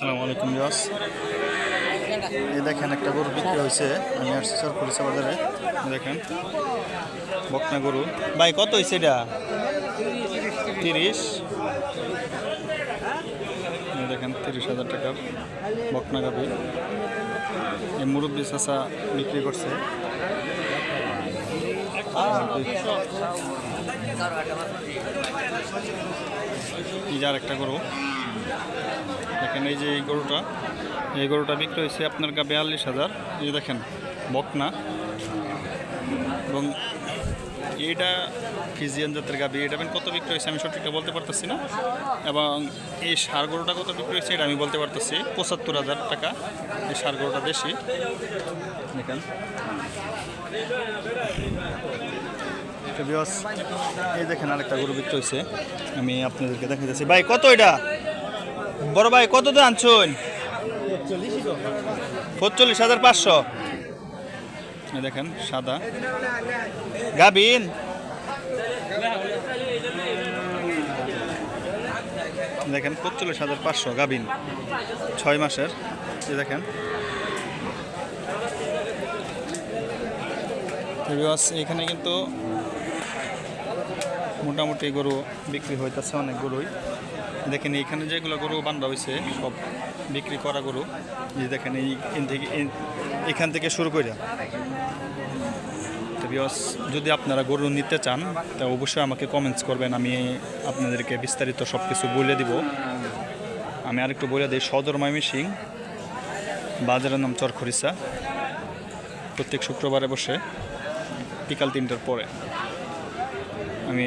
আসসালামু আলাইকুম বিয়াস এই দেখেন, একটা গরু বিক্রি হয়েছে। আমি আসছি সর করেছে বাজারে দেখেন, বকনা গরু। ভাই, কত হয়েছে এটা? তিরিশ। দেখেন, তিরিশ হাজার টাকার বকনা গাবি এই মুরব্বী চাষা বিক্রি করছে। এই যে একটা গরু। দেখেন, এই যে এই গরুটা এই গরুটা বিক্রি হয়েছে আপনার গা বিয়াল্লিশ হাজার। এই দেখেন, বকনা। এবং এইটা ফিজিয়ান জাতের গাবি। এটা কত বিক্রি হয়েছে আমি সঠিকটা বলতে পারতেছি না। এবং এই সার গরুটা কত বিক্রি হয়েছে এটা আমি বলতে পারতেছি, পঁচাত্তর হাজার টাকা। এই সার গরুটা দেশি। দেখেন। এই দেখেন আরেকটা গরু বিক্রি হয়েছে। আমি আপনাদেরকে দেখাইতেছি। ভাই, কত এটা? বড় ভাই, কত তো আনছুন? পঁচল্লিশ হাজার পাঁচশো। দেখেন, সাদা। গাবিন? দেখেন পঁচল্লিশ হাজার পাঁচশো গাবিন। ছয় মাসের দেখেন। এখানে কিন্তু মোটামুটি গরু বিক্রি হইতেছে, অনেক গরুই। দেখেন, এইখানে যেগুলো গরু বান্ধা হয়েছে সব বিক্রি করা গরু। যে দেখেন এইখান থেকে এখান থেকে শুরু করে বিয়স যদি আপনারা গরু নিতে চান, তা অবশ্যই আমাকে কমেন্টস করবেন, আমি আপনাদেরকে বিস্তারিত সব কিছু বলে দিব। আমি আরেকটু বলে দিই, সদর ময়মনসিং, বাজারের নাম চরখরিসা প্রত্যেক শুক্রবারে বসে বিকাল তিনটার পরে। আমি